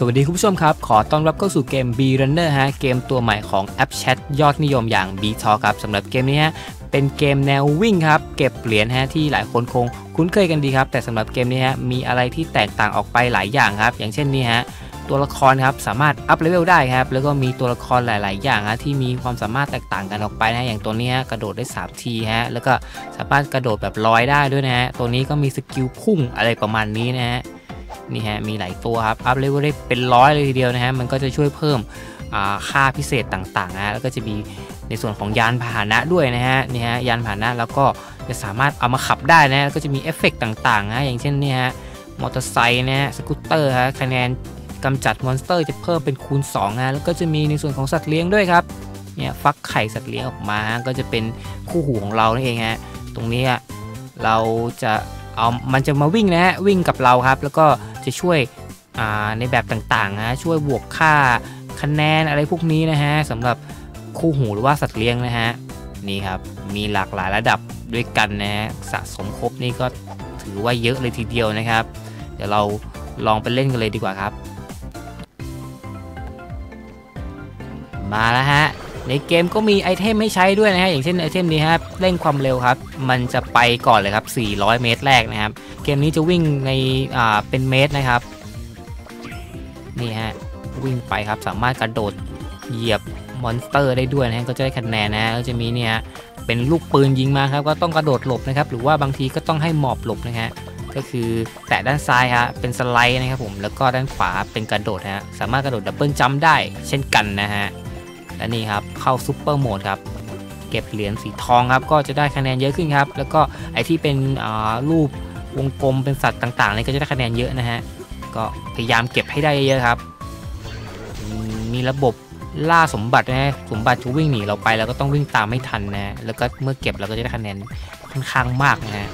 สวัสดีคุณผู้ชมครับ ขอต้อนรับเข้าสู่เกม B Runner ฮะ เกมตัวใหม่ของแอปแชทยอดนิยมอย่าง B Talk ครับสำหรับเกมนี้ฮะ เป็นเกมแนววิ่งครับ เก็บเหรียญฮะที่หลายคนคงคุ้นเคยกันดีครับ แต่สำหรับเกมนี้ฮะ มีอะไรที่แตกต่างออกไปหลายอย่างครับ อย่างเช่นนี้ฮะ ตัวละครครับสามารถอัพเลเวลได้ครับ แล้วก็มีตัวละครหลาย ๆ อย่างฮะที่มีความสามารถแตกต่างกันออกไปนะอย่างตัวนี้ฮะกระโดดได้3ทีฮะ แล้วก็สามารถกระโดดแบบลอยได้ด้วยนะฮะ ตัวนี้ก็มีสกิลพุ่งอะไรประมาณนี้นะฮะ นี่ฮะมีหลายตัวครับอัพเลเวลได้เป็นร้อยเลยทีเดียวนะฮะมันก็จะช่วยเพิ่มค่าพิเศษต่างๆนะแล้วก็จะมีในส่วนของยานพาหนะด้วยนะฮะนี่ฮะยานพาหนะแล้วก็จะสามารถเอามาขับได้นะก็จะมีเอฟเฟกต่างๆนะอย่างเช่นนี่ฮะมอเตอร์ไซค์นะฮะสกูตเตอร์ฮะคะแนนกำจัดมอนสเตอร์จะเพิ่มเป็นคูณ2นะแล้วก็จะมีในส่วนของสัตว์เลี้ยงด้วยครับเนี่ยฟักไข่สัตว์เลี้ยงออกมาก็จะเป็นคู่หูของเรานั่นเองฮะตรงนี้เราจะ เอามันจะมาวิ่งนะฮะวิ่งกับเราครับ แล้วก็จะช่วยในแบบต่างๆนะช่วยบวกค่าคะแนนอะไรพวกนี้นะฮะสำหรับคู่หูหรือว่าสัตว์เลี้ยงนะฮะนี่ครับมีหลากหลายระดับด้วยกันนะฮะสะสมครบนี่ก็ถือว่าเยอะเลยทีเดียวนะครับ เดี๋ยวเราลองไปเล่นกันเลยดีกว่าครับ มาแล้วฮะ ในเกมก็มีไอเทมให้ใช้ด้วยนะฮะอย่างเช่นไอเทมนี้ครับเร่งความเร็วครับ มันจะไปก่อนเลยครับ 400 เมตรแรกนะครับ เกมนี้จะวิ่งในอ่าเป็นเมตรนะครับนี่ฮะวิ่งไปครับสามารถกระโดดเหยียบมอนสเตอร์ได้ด้วยนะฮะก็จะได้คะแนนนะก็จะมีเนี่ยเป็นลูกปืนยิงมาครับ ก็ต้องกระโดดหลบนะครับ หรือว่าบางทีก็ต้องให้หมอบหลบนะฮะก็คือแตะด้านซ้ายฮะเป็นสไลด์นะครับผมแล้วก็ด้านขวาเป็นกระโดดฮะสามารถกระโดดดับเบิลจัมป์ได้เช่นกันนะฮะ และนี่ครับเข้าซูเปอร์โหมดครับเก็บเหรียญสีทองครับก็จะได้คะแนนเยอะขึ้นครับ แล้วก็ไอที่เป็นรูปวงกลมเป็นสัตว์ต่างๆนี่ก็จะได้คะแนนเยอะนะฮะก็พยายามเก็บให้ได้เยอะครับ มีระบบล่าสมบัตินะฮะสมบัติจะวิ่งหนีเราไปแล้วก็ต้องวิ่งตามไม่ทันนะแล้วก็เมื่อเก็บเราก็จะได้คะแนนค่อนข้างมากนะฮะ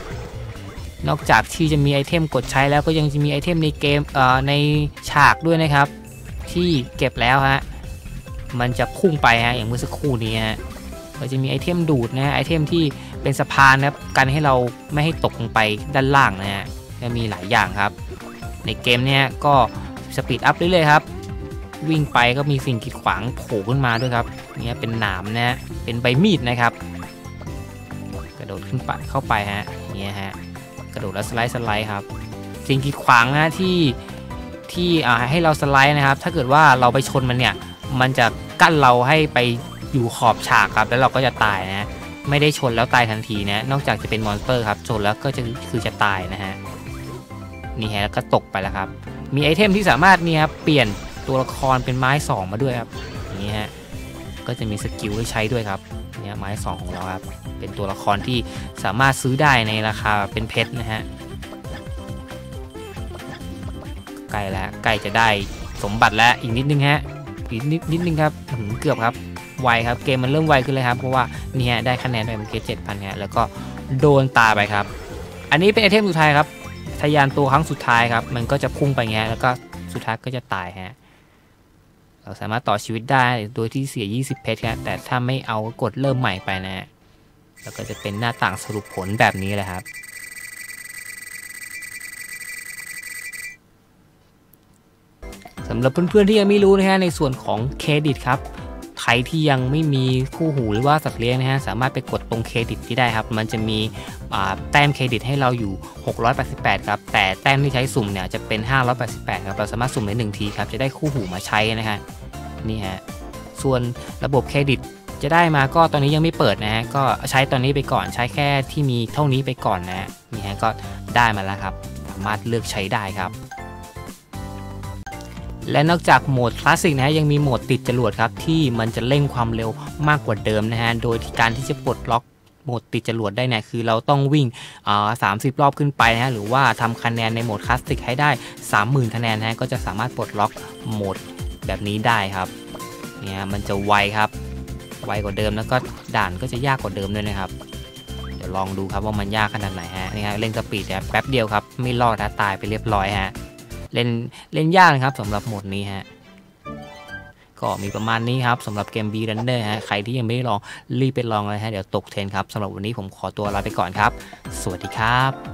นอกจากที่จะมีไอเทมกดใช้แล้วก็ยังจะมีไอเทมในเกมในฉากด้วยนะครับ ที่เก็บแล้วฮะ มันจะพุ่งไปฮะอย่างเมื่อสักครู่นี้ฮะก็จะมีไอเทมดูดนะไอเทมที่เป็นสะพานนะครับกันให้เราไม่ให้ตกลงไปด้านล่างนะฮะก็มีหลายอย่างครับ ในเกมเนี้ยก็สปีดอัพเรื่อยๆครับวิ่งไปก็มีสิ่งกีดขวางโผล่ขึ้นมาด้วยครับเนี่ยเป็นหนามนะฮะเป็นใบมีดนะครับ กระโดดขึ้นไปเข้าไปฮะเนี่ยฮะกระโดดแล้วสไลด์สไลด์ครับ สิ่งกีดขวางนะที่ที่ให้เราสไลด์นะครับ ถ้าเกิดว่าเราไปชนมันเนี่ยมันจะ กั้นเราให้ไปอยู่ขอบฉากครับ แล้วเราก็จะตายนะไม่ได้ชนแล้วตายทันทีนะ นอกจากจะเป็นมอนสเตอร์ครับชนแล้วก็จะคือจะตายนะฮะนี่ฮะแล้วก็ตกไปแล้วครับ มีไอเทมที่สามารถนี่ครับเปลี่ยนตัวละครเป็นไม้ 2 มาด้วยครับนี้ฮะก็จะมีสกิลให้ใช้ด้วยครับเนี่ยไม้ 2 ของเราครับเป็นตัวละครที่สามารถซื้อได้ในราคาเป็นเพชรนะฮะใกล้แล้วใกล้จะได้สมบัติแล้วอีกนิดนึงฮะ อีกนิดนิดนึงครับเกือบครับไวครับเกมมันเริ่มไวขึ้นเลยครับเพราะว่านี่ฮะได้คะแนนไปเมื่อกี้เจ็ดพันแล้วก็โดนตาไปครับ อันนี้เป็นไอเทมสุดท้ายครับทะยานตัวครั้งสุดท้ายครับ มันก็จะพุ่งไปเงี้ยแล้วก็สุดท้ายก็จะตายฮะเราสามารถต่อชีวิตได้โดยที่เสีย 20 เพชรครับแต่ถ้าไม่เอาก็กดเริ่มใหม่ไปนะฮะแล้วก็จะเป็นหน้าต่างสรุปผลแบบนี้เลยครับำหรับเพื่อนๆที่ยังไม่รู้นะฮะในส่วนของเครดิตครับใครที่ยังไม่มีคู่หูหรือว่าสัตว์เลี้ยงนะฮะสามารถไปกดตรงเครดิตที่ได้ครับ มันจะมีแต้มเครดิตให้เราอยู่ 688 ครับ แต่แต้มที่ใช้สุ่มเนี่ยจะเป็น 588 ครับ เราสามารถสุ่มได้1ทีครับ จะได้คู่หูมาใช้นะฮะนี่ฮะส่วนระบบเครดิตจะได้มาก็ตอนนี้ยังไม่เปิดนะฮะก็ใช้ตอนนี้ไปก่อนใช้แค่ที่มีเท่านี้ไปก่อนนะนี่ฮะก็ได้มาแล้วครับ สามารถเลือกใช้ได้ครับ และนอกจากโหมดคลาสสิกนะฮะยังมีโหมดติดจรวดครับที่มันจะเร่งความเร็วมากกว่าเดิมนะฮะโดยการที่จะปลดล็อกโหมดติดจรวดได้เนี่ยคือเราต้องวิ่งอ่าสามสิบรอบขึ้นไปนะฮะหรือว่าทำคะแนนในโหมดคลาสสิกให้ได้ 30,000 คะแนนนะฮะก็จะสามารถปลดล็อกโหมดแบบนี้ได้ครับเนี่ยมันจะไวครับ ไวกว่าเดิมแล้วก็ด่านก็จะยากกว่าเดิมด้วยนะครับ เดี๋ยวลองดูครับว่ามันยากขนาดไหนฮะนี่ฮะเล่นสปีดแป๊บเดียวครับ ไม่รอดนะตายไปเรียบร้อยฮะ เล่นเล่นยากนะครับสำหรับโหมดนี้ฮะก็มีประมาณนี้ครับสำหรับเกม B Runner ฮะใครที่ยังไม่ได้ลองรีบไปลองเลยฮะเดี๋ยวตกเทรนครับสำหรับวันนี้ผมขอตัวลาไปก่อนครับ สวัสดีครับ